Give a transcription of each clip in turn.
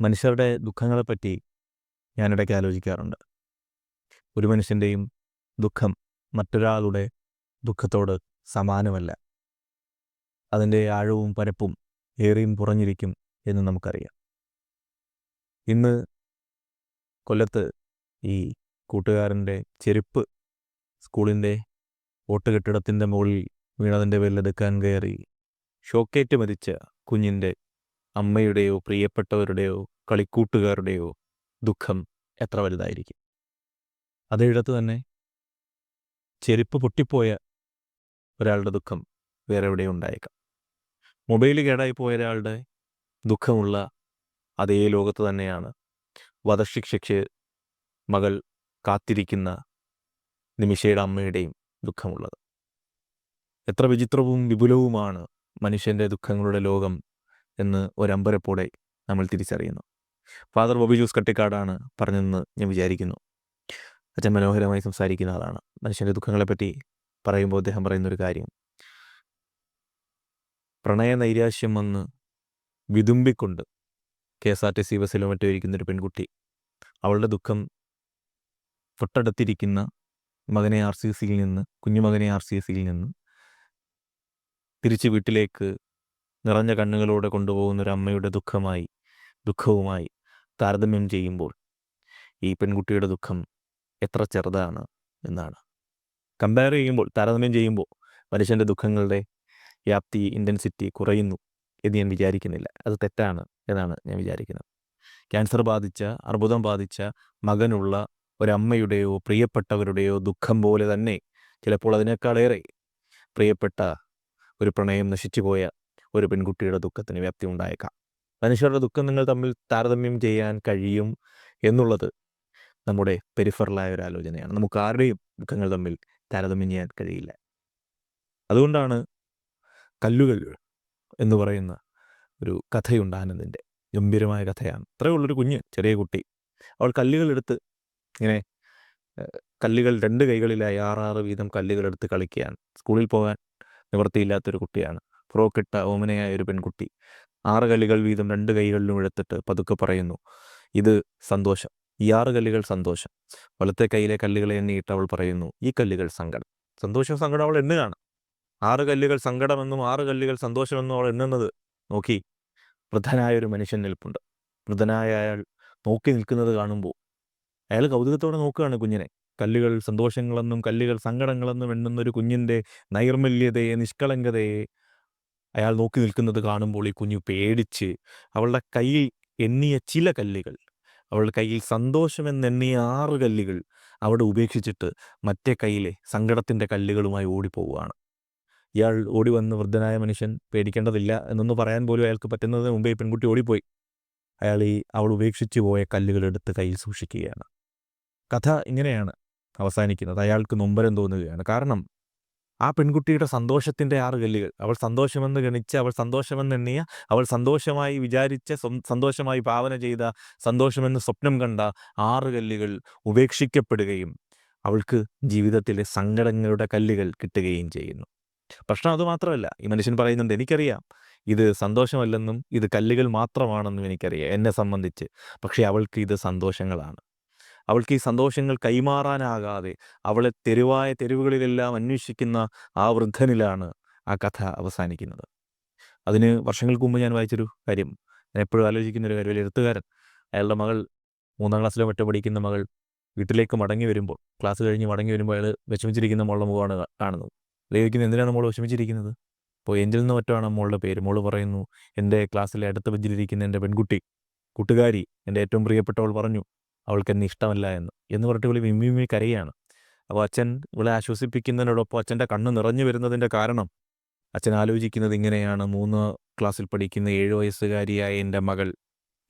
മനുഷ്യരുടെ ദുഃഖങ്ങളെപ്പറ്റി ഞാനിടയ്ക്ക് ആലോചിക്കാറുണ്ട്. ഒരു മനുഷ്യന്റെയും ദുഃഖം മറ്റൊരാളുടെ ദുഃഖത്തോട് സമാനമല്ല. അതിന്റെ ആഴവും പരപ്പും ഏറിയും കുറഞ്ഞിരിക്കും എന്ന് നമുക്കറിയാം. ഇന്ന് കൊല്ലത്ത് ഈ കൂട്ടുകാരന്റെ ചെരുപ്പ് സ്കൂളിന്റെ ഓട്ടുകെട്ടിടത്തിന്റെ മുകളിൽ വീണതിന്റെ വെല്ലെടുക്കാൻ കയറി ഷോക്കേറ്റ് മരിച്ച കുഞ്ഞിന്റെ അമ്മയുടെയോ പ്രിയപ്പെട്ടവരുടെയോ കളിക്കൂട്ടുകാരുടെയോ ദുഃഖം എത്ര വലുതായിരിക്കും? അതേയിടത്ത് തന്നെ ചെരുപ്പ് പൊട്ടിപ്പോയ ഒരാളുടെ ദുഃഖം വേറെ എവിടെയും ഉണ്ടായേക്കാം. മൊബൈൽ കേടായി പോയ ഒരാളുടെ ദുഃഖമുള്ള അതേ ലോകത്ത് തന്നെയാണ് വധശിക്ഷയ്ക്ക് മകൾ കാത്തിരിക്കുന്ന നിമിഷയുടെ അമ്മയുടെയും ദുഃഖമുള്ളത്. എത്ര വിചിത്രവും വിപുലവുമാണ് മനുഷ്യന്റെ ദുഃഖങ്ങളുടെ ലോകം എന്ന് ഒരമ്പരപ്പോടെ നമ്മൾ തിരിച്ചറിയുന്നു. ഫാദർ ബോബി ജൂസ് കട്ടിക്കാടാണ് പറഞ്ഞതെന്ന് ഞാൻ വിചാരിക്കുന്നു. അച്ഛൻ മനോഹരമായി സംസാരിക്കുന്ന ആളാണ്. മനുഷ്യന്റെ ദുഃഖങ്ങളെപ്പറ്റി പറയുമ്പോൾ അദ്ദേഹം പറയുന്നൊരു കാര്യം. പ്രണയ നൈരാശ്യം വന്ന് വിതുമ്പിക്കൊണ്ട് K S R T C ബസ്സിലോ മറ്റോ ഇരിക്കുന്നൊരു പെൺകുട്ടി അവളുടെ ദുഃഖം തൊട്ടടുത്തിരിക്കുന്ന മകനെ ആർ സി എസ് സിയിൽ നിന്ന് കുഞ്ഞുമകനെ ആർ സി എസ് സിയിൽ നിന്ന് തിരിച്ച് വീട്ടിലേക്ക് നിറഞ്ഞ കണ്ണുകളോടെ കൊണ്ടുപോകുന്ന ഒരു അമ്മയുടെ ദുഃഖമായി ദുഃഖവുമായി താരതമ്യം ചെയ്യുമ്പോൾ ഈ പെൺകുട്ടിയുടെ ദുഃഖം എത്ര ചെറുതാണ് എന്നാണ്. കമ്പയർ ചെയ്യുമ്പോൾ താരതമ്യം ചെയ്യുമ്പോൾ മനുഷ്യന്റെ ദുഃഖങ്ങളുടെ വ്യാപ്തി ഇന്റൻസിറ്റി കുറയുന്നു എന്ന് ഞാൻ വിചാരിക്കുന്നില്ല. അത് തെറ്റാണ് എന്നാണ് ഞാൻ വിചാരിക്കുന്നത്. ക്യാൻസർ ബാധിച്ച അർബുദം ബാധിച്ച മകനുള്ള ഒരമ്മയുടെയോ പ്രിയപ്പെട്ടവരുടെയോ ദുഃഖം പോലെ തന്നെ ചിലപ്പോൾ അതിനേക്കാളേറെ പ്രിയപ്പെട്ട ഒരു പ്രണയം നശിച്ചുപോയ ഒരു പെൺകുട്ടിയുടെ ദുഃഖത്തിന് വ്യാപ്തി ഉണ്ടായേക്കാം. മനുഷ്യരുടെ ദുഃഖം നിങ്ങൾ തമ്മിൽ താരതമ്യം ചെയ്യാൻ കഴിയും എന്നുള്ളത് നമ്മുടെ പെരിഫറലായ ഒരു ആലോചനയാണ്. നമുക്ക് ആരുടെയും ദുഃഖങ്ങൾ തമ്മിൽ താരതമ്യം ചെയ്യാൻ കഴിയില്ല. അതുകൊണ്ടാണ് കല്ലുകൾ എന്ന് പറയുന്ന ഒരു കഥയുണ്ട് ആനന്ദിന്റെ. ഗംഭീരമായ കഥയാണ്. അത്രേ ഉള്ളൊരു കുഞ്ഞ് ചെറിയ കുട്ടി. അവൾ കല്ലുകളെടുത്ത് ഇങ്ങനെ കല്ലുകൾ രണ്ട് കൈകളിലായി ആറാറ് വീതം കല്ലുകളെടുത്ത് കളിക്കുകയാണ് സ്കൂളിൽ പോകാൻ നിവൃത്തിയില്ലാത്തൊരു കുട്ടിയാണ്. ഫ്രോക്കിട്ട ഓമനയായ ഒരു പെൺകുട്ടി. ആറ് കല്ലുകൾ വീതം രണ്ട് കൈകളിലും എടുത്തിട്ട് പതുക്കെ പറയുന്നു ഇത് സന്തോഷം. ഈ ആറ് കല്ലുകൾ സന്തോഷം. വലത്തെ കൈയിലെ കല്ലുകളെ എണ്ണിയിട്ട് അവൾ പറയുന്നു ഈ കല്ലുകൾ സങ്കടം. സന്തോഷവും സങ്കടം അവൾ എണ്ണുകയാണ്. ആറ് കല്ലുകൾ സങ്കടമെന്നും ആറ് കല്ലുകൾ സന്തോഷമെന്നും അവൾ എണ്ണുന്നത് നോക്കി വൃദ്ധനായ ഒരു മനുഷ്യൻ നിൽപ്പുണ്ട്. വൃദ്ധനായ അയാൾ നോക്കി നിൽക്കുന്നത് കാണുമ്പോൾ അയാൾ കൗതുകത്തോടെ നോക്കുകയാണ് കുഞ്ഞിനെ. കല്ലുകൾ സന്തോഷങ്ങളെന്നും കല്ലുകൾ സങ്കടങ്ങളെന്നും എണ്ണുന്ന ഒരു കുഞ്ഞിന്റെ നൈർമല്യതയെ നിഷ്കളങ്കതയെ അയാൾ നോക്കി നിൽക്കുന്നത് കാണുമ്പോൾ ഈ കുഞ്ഞു പേടിച്ച് അവളുടെ കയ്യിൽ എണ്ണിയ ചില കല്ലുകൾ അവളുടെ കയ്യിൽ സന്തോഷമെന്നെണ്ണിയ ആറ് കല്ലുകൾ അവിടെ ഉപേക്ഷിച്ചിട്ട് മറ്റേ കയ്യിലെ സങ്കടത്തിന്റെ കല്ലുകളുമായി ഓടിപ്പോവുകയാണ്. ഇയാൾ ഓടി വന്ന് വൃദ്ധനായ മനുഷ്യൻ പേടിക്കേണ്ടതില്ല എന്നൊന്ന് പറയാൻ പോലും അയാൾക്ക് പറ്റുന്നതിന് മുമ്പേ പെൺകുട്ടി ഓടിപ്പോയി. അയാൾ ഈ അവൾ ഉപേക്ഷിച്ചു പോയ കല്ലുകൾ എടുത്ത് കയ്യിൽ സൂക്ഷിക്കുകയാണ്. കഥ ഇങ്ങനെയാണ് അവസാനിക്കുന്നത്. അയാൾക്ക് നൊമ്പരം തോന്നുകയാണ്. കാരണം ആ പെൺകുട്ടിയുടെ സന്തോഷത്തിന്റെ ആറ് കല്ലുകൾ. അവൾ സന്തോഷമെന്ന് ഗണിച്ച് അവൾ സന്തോഷമെന്ന് എണ്ണിയ അവൾ സന്തോഷമായി വിചാരിച്ച സന്തോഷമായി ഭാവന ചെയ്ത സന്തോഷമെന്ന് സ്വപ്നം കണ്ട ആറ് കല്ലുകൾ ഉപേക്ഷിക്കപ്പെടുകയും അവൾക്ക് ജീവിതത്തിലെ സങ്കടങ്ങളുടെ കല്ലുകൾ കിട്ടുകയും ചെയ്യുന്നു. പ്രശ്നം അതുമാത്രമല്ല ഈ മനുഷ്യൻ പറയുന്നുണ്ട് എനിക്കറിയാം ഇത് സന്തോഷമല്ലെന്നും ഇത് കല്ലുകൾ മാത്രമാണെന്നും എനിക്കറിയാം എന്നെ സംബന്ധിച്ച്. പക്ഷേ അവൾക്ക് ഇത് സന്തോഷങ്ങളാണ്. അവൾക്ക് ഈ സന്തോഷങ്ങൾ കൈമാറാനാകാതെ അവളെ തെരുവായ തെരുവുകളിലെല്ലാം അന്വേഷിക്കുന്ന ആ വൃദ്ധനിലാണ് ആ കഥ അവസാനിക്കുന്നത്. അതിന് വർഷങ്ങൾക്ക് മുമ്പ് ഞാൻ വായിച്ചൊരു കാര്യം. ഞാൻ എപ്പോഴും ആലോചിക്കുന്ന ഒരു കാര്യം. ഒരു എഴുത്തുകാരൻ. അയാളുടെ മകൾ മൂന്നാം ക്ലാസ്സിലോ മറ്റോ പഠിക്കുന്ന മകൾ വീട്ടിലേക്ക് മടങ്ങി വരുമ്പോൾ ക്ലാസ് കഴിഞ്ഞ് മടങ്ങി വരുമ്പോൾ അയാൾ വിഷമിച്ചിരിക്കുന്ന മോളുടെ മുഖമാണ് കാണുന്നത്. ലേഖിക്കുന്നത് എന്തിനാണ് മോൾ വിഷമിച്ചിരിക്കുന്നത്? അപ്പോൾ എഞ്ചിൽ നിന്ന് മറ്റാണ് മോളുടെ പേര്? മോൾ പറയുന്നു എന്റെ ക്ലാസ്സിലെ അടുത്ത ബെഞ്ചിലിരിക്കുന്ന എന്റെ പെൺകുട്ടി കൂട്ടുകാരി എന്റെ ഏറ്റവും പ്രിയപ്പെട്ടവൾ പറഞ്ഞു. അവൾക്ക് എന്നെ ഇഷ്ടമല്ല എന്ന്. എന്ന് പറഞ്ഞിട്ട് ഇവൾ വിമ്മി വിമ്മി കരയാണ്. അപ്പോൾ അച്ഛൻ ഇവളെ ആശ്വസിപ്പിക്കുന്നതിനോടൊപ്പം അച്ഛന്റെ കണ്ണ് നിറഞ്ഞു വരുന്നതിന്റെ കാരണം അച്ഛൻ ആലോചിക്കുന്നത് ഇങ്ങനെയാണ്. മൂന്ന് ക്ലാസ്സിൽ പഠിക്കുന്ന ഏഴ് വയസ്സുകാരിയായ എന്റെ മകൾ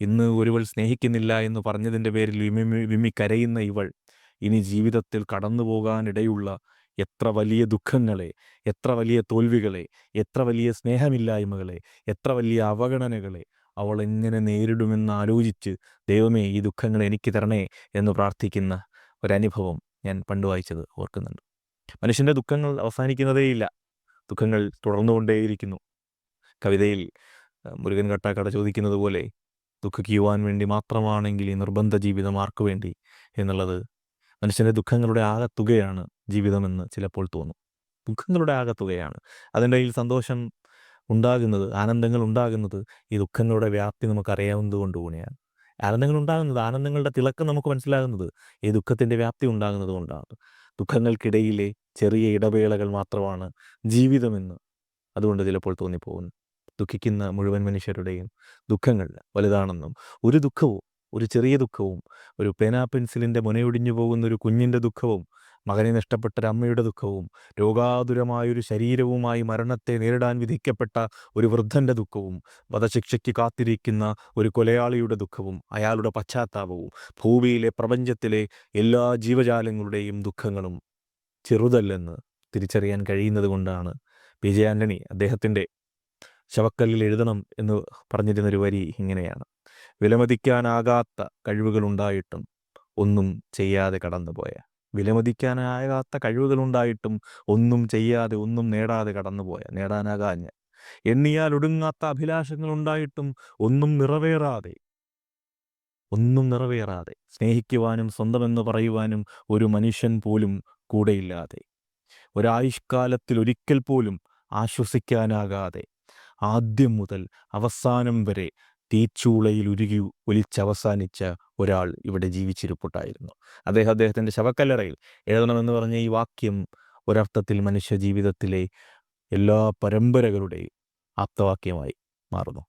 ഇന്ന് ഒരുവൾ സ്നേഹിക്കുന്നില്ല എന്ന് പറഞ്ഞതിന്റെ പേരിൽ വിമ്മി വിമ്മി കരയുന്ന ഇവൾ ഇനി ജീവിതത്തിൽ കടന്നു പോകാനിടയുള്ള എത്ര വലിയ ദുഃഖങ്ങളെ എത്ര വലിയ തോൽവികളെ എത്ര വലിയ സ്നേഹമില്ലായ്മകളെ എത്ര വലിയ അവഗണനകളെ അവൾ എങ്ങനെ നേരിടുമെന്ന് ആലോചിച്ച് ദൈവമേ ഈ ദുഃഖങ്ങൾ എനിക്ക് തരണേ എന്ന് പ്രാർത്ഥിക്കുന്ന ഒരനുഭവം ഞാൻ പണ്ട് വായിച്ചത് ഓർക്കുന്നുണ്ട്. മനുഷ്യന്റെ ദുഃഖങ്ങൾ അവസാനിക്കുന്നതേയില്ല ദുഃഖങ്ങൾ തുടർന്നുകൊണ്ടേയിരിക്കുന്നു. കവിതയിൽ മുരുകൻ കട്ടാക്കട ചോദിക്കുന്നത് പോലെ ദുഃഖിക്കുവാൻ വേണ്ടി മാത്രമാണെങ്കിൽ ഈ നിർബന്ധ ജീവിതം ആർക്കു വേണ്ടി? എന്നുള്ളത് മനുഷ്യന്റെ ദുഃഖങ്ങളുടെ ആകത്തുകയാണ് ജീവിതമെന്ന് ചിലപ്പോൾ തോന്നും. ദുഃഖങ്ങളുടെ ആകത്തുകയാണ്. അതിന്റെ ഈ സന്തോഷം ഉണ്ടാകുന്നത് ആനന്ദങ്ങൾ ഉണ്ടാകുന്നത് ഈ ദുഃഖങ്ങളുടെ വ്യാപ്തി നമുക്കറിയാവുന്നത് കൊണ്ട് കൂടിയാണ്. ആനന്ദങ്ങൾ ഉണ്ടാകുന്നത് ആനന്ദങ്ങളുടെ തിളക്കം നമുക്ക് മനസ്സിലാകുന്നത് ഈ ദുഃഖത്തിന്റെ വ്യാപ്തി ഉണ്ടാകുന്നത് കൊണ്ടാണ്. ദുഃഖങ്ങൾക്കിടയിലെ ചെറിയ ഇടവേളകൾ മാത്രമാണ് ജീവിതമെന്ന് അതുകൊണ്ട് ചിലപ്പോൾ തോന്നിപ്പോകുന്നു. ദുഃഖിക്കുന്ന മുഴുവൻ മനുഷ്യരുടെയും ദുഃഖങ്ങൾ വലുതാണെന്നും ഒരു ദുഃഖവും ഒരു ചെറിയ ദുഃഖവും ഒരു പേനാ പെൻസിലിന്റെ മുനയൊടിഞ്ഞു പോകുന്ന ഒരു കുഞ്ഞിന്റെ ദുഃഖവും മകനെ നഷ്ടപ്പെട്ട അമ്മയുടെ ദുഃഖവും രോഗാതുരമായൊരു ശരീരവുമായി മരണത്തെ നേരിടാൻ വിധിക്കപ്പെട്ട ഒരു വൃദ്ധന്റെ ദുഃഖവും വധശിക്ഷയ്ക്ക് കാത്തിരിക്കുന്ന ഒരു കൊലയാളിയുടെ ദുഃഖവും അയാളുടെ പശ്ചാത്താപവും ഭൂമിയിലെ പ്രപഞ്ചത്തിലെ എല്ലാ ജീവജാലങ്ങളുടെയും ദുഃഖങ്ങളും ചെറുതല്ലെന്ന് തിരിച്ചറിയാൻ കഴിയുന്നത് കൊണ്ടാണ്. ആന്റണി അദ്ദേഹത്തിന്റെ ശവക്കല്ലിൽ എഴുതണം എന്ന് പറഞ്ഞിരുന്നൊരു വരി ഇങ്ങനെയാണ്. വിലമതിക്കാനാകാത്ത കഴിവുകളുണ്ടായിട്ടും ഒന്നും ചെയ്യാതെ കടന്നുപോയ വിലമതിക്കാനാകാത്ത കഴിവുകളുണ്ടായിട്ടും ഒന്നും ചെയ്യാതെ ഒന്നും നേടാതെ കടന്നുപോയ നേടാനാകാഞ്ഞ എണ്ണിയാൽ ഒടുങ്ങാത്ത അഭിലാഷങ്ങളുണ്ടായിട്ടും ഒന്നും നിറവേറാതെ ഒന്നും നിറവേറാതെ സ്നേഹിക്കുവാനും സ്വന്തമെന്ന് പറയുവാനും ഒരു മനുഷ്യൻ പോലും കൂടെയില്ലാതെ ഒരായുഷ്കാലത്തിൽ ഒരിക്കൽ പോലും ആശ്വസിക്കാനാകാതെ ആദ്യം മുതൽ അവസാനം വരെ തീച്ചൂളയിൽ ഉരുകി ഒലിച്ചവസാനിച്ച ഒരാൾ ഇവിടെ ജീവിച്ചിരിപ്പുണ്ടായിരുന്നു. അദ്ദേഹം അദ്ദേഹത്തിന്റെ ശവക്കല്ലറയിൽ എഴുതണമെന്ന് പറഞ്ഞ ഈ വാക്യം ഒരർത്ഥത്തിൽ മനുഷ്യ ജീവിതത്തിലെ എല്ലാ പരമ്പരകളുടെയും ആപ്തവാക്യമായി മാറുന്നു.